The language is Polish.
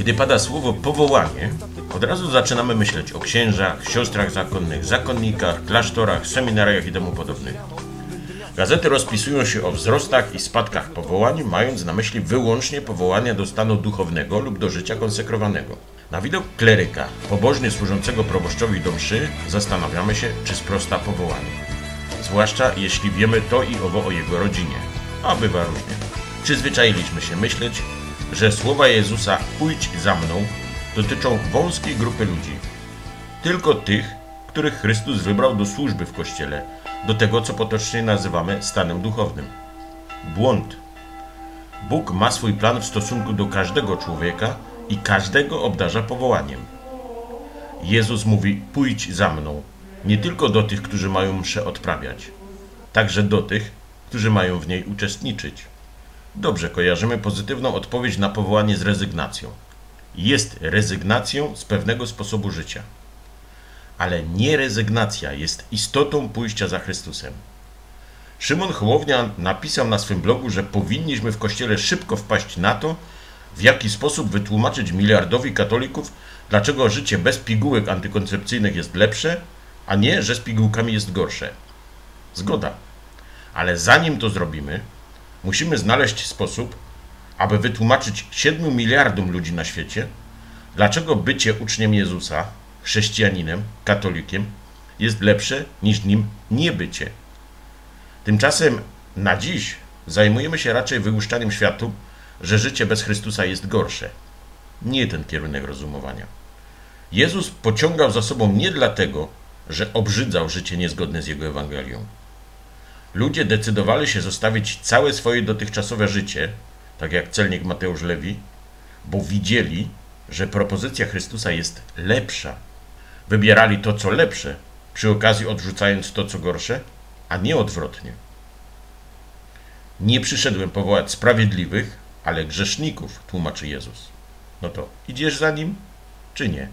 Gdy pada słowo powołanie, od razu zaczynamy myśleć o księżach, siostrach zakonnych, zakonnikach, klasztorach, seminariach i temu podobnych. Gazety rozpisują się o wzrostach i spadkach powołań, mając na myśli wyłącznie powołania do stanu duchownego lub do życia konsekrowanego. Na widok kleryka, pobożnie służącego proboszczowi do mszy, zastanawiamy się, czy sprosta powołaniu. Zwłaszcza jeśli wiemy to i owo o jego rodzinie. A bywa różnie. Przyzwyczailiśmy się myśleć, że słowa Jezusa pójdź za mną dotyczą wąskiej grupy ludzi. Tylko tych, których Chrystus wybrał do służby w Kościele, do tego, co potocznie nazywamy stanem duchownym. Błąd. Bóg ma swój plan w stosunku do każdego człowieka i każdego obdarza powołaniem. Jezus mówi: Pójdź za mną, nie tylko do tych, którzy mają mszę odprawiać, także do tych, którzy mają w niej uczestniczyć. Dobrze kojarzymy pozytywną odpowiedź na powołanie z rezygnacją. Jest rezygnacją z pewnego sposobu życia. Ale nie rezygnacja jest istotą pójścia za Chrystusem. Szymon Hołownia napisał na swym blogu, że powinniśmy w Kościele szybko wpaść na to, w jaki sposób wytłumaczyć miliardowi katolików, dlaczego życie bez pigułek antykoncepcyjnych jest lepsze, a nie, że z pigułkami jest gorsze. Zgoda. Ale zanim to zrobimy, musimy znaleźć sposób, aby wytłumaczyć 7 miliardom ludzi na świecie, dlaczego bycie uczniem Jezusa, chrześcijaninem, katolikiem jest lepsze niż nim nie bycie. Tymczasem na dziś zajmujemy się raczej wyłuszczaniem światu, że życie bez Chrystusa jest gorsze. Nie ten kierunek rozumowania. Jezus pociągał za sobą nie dlatego, że obrzydzał życie niezgodne z Jego Ewangelią. Ludzie decydowali się zostawić całe swoje dotychczasowe życie, tak jak celnik Mateusz Lewi, bo widzieli, że propozycja Chrystusa jest lepsza. Wybierali to, co lepsze, przy okazji odrzucając to, co gorsze, a nie odwrotnie. Nie przyszedłem powołać sprawiedliwych, ale grzeszników, tłumaczy Jezus. No to idziesz za nim, czy nie?